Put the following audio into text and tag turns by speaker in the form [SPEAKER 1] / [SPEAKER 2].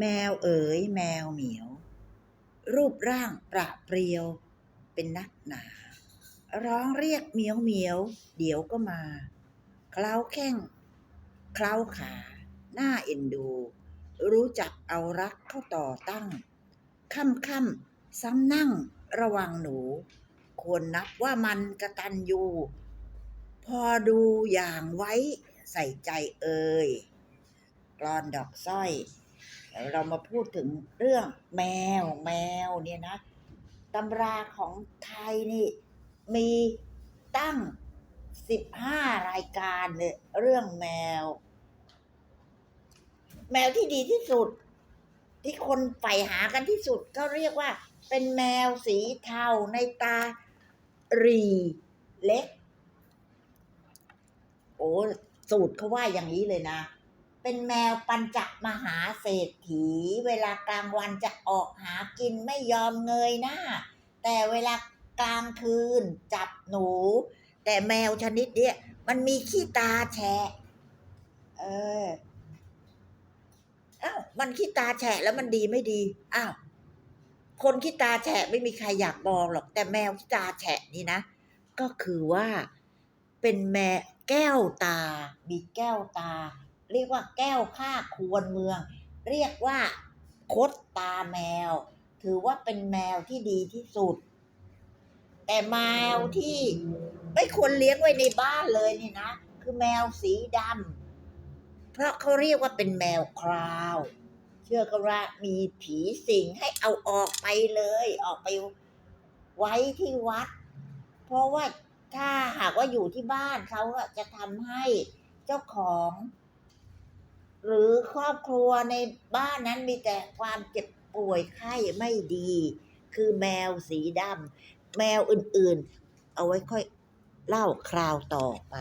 [SPEAKER 1] แมวเอ๋ยแมวเหมียว รูปร่างประเปรียว เป็นนักหนา ร้องเรียกเหมียวเหมียว เดี๋ยวก็มา เคล้าแข้ง เคล้าขา หน้าเอ็นดู รู้จักเอารักเข้าต่อตั้ง ค่ำค่ำซ้ำนั่งระวังหนู ควรนับว่ามันกระตันอยู่ พอดูอย่างไว้ใส่ใจเอ่ยกรอนดอกสร้อย เรามาพูดถึงเรื่องแมวแมวเนี่ยนะตำราของไทยนี่มีตั้งสิบห้ารายการเนี่ยเรื่องแมว แมวที่ดีที่สุด ที่คนใฝ่หากันที่สุดก็เรียกว่า เป็นแมวสีเทาในตารีเล็ก โอ้สูตรเขาว่าอย่างนี้เลยนะ เป็นแมวปัญจมหาเศรษฐี เวลากลางวันจะออกหากินไม่ยอมเงยหน้า แต่เวลากลางคืนจับหนู แต่แมวชนิดเนี้ยมันมีขี้ตาแฉะ เอออ้าวมันขี้ตาแฉะแล้วมันดีไม่ดีอ้าวคนขี้ตาแฉะไม่มีใครอยากมองหรอก แต่แมวขี้ตาแฉะนี่นะ ก็คือว่าเป็นแม่แก้วตา มีแก้วตา เรียกว่าแก้วข้าควรเมือง เรียกว่าคดตาแมว ถือว่าเป็นแมวที่ดีที่สุด แต่แมวที่ไม่ควรเลี้ยงไว้ในบ้านเลยนี่นะ คือแมวสีดำเพราะเขาเรียกว่าเป็นแมวคราว เชื่อกันว่ามีผีสิงให้เอาออกไปเลย ออกไปไว้ที่วัด เพราะว่าถ้าหากว่าอยู่ที่บ้านเขาจะทำให้เจ้าของ หรือครอบครัวในบ้านนั้นมีแต่ความเจ็บป่วยไข้ไม่ดี คือแมวสีดำแมวอื่นๆ เอาไว้ค่อยเล่าคราวต่อไป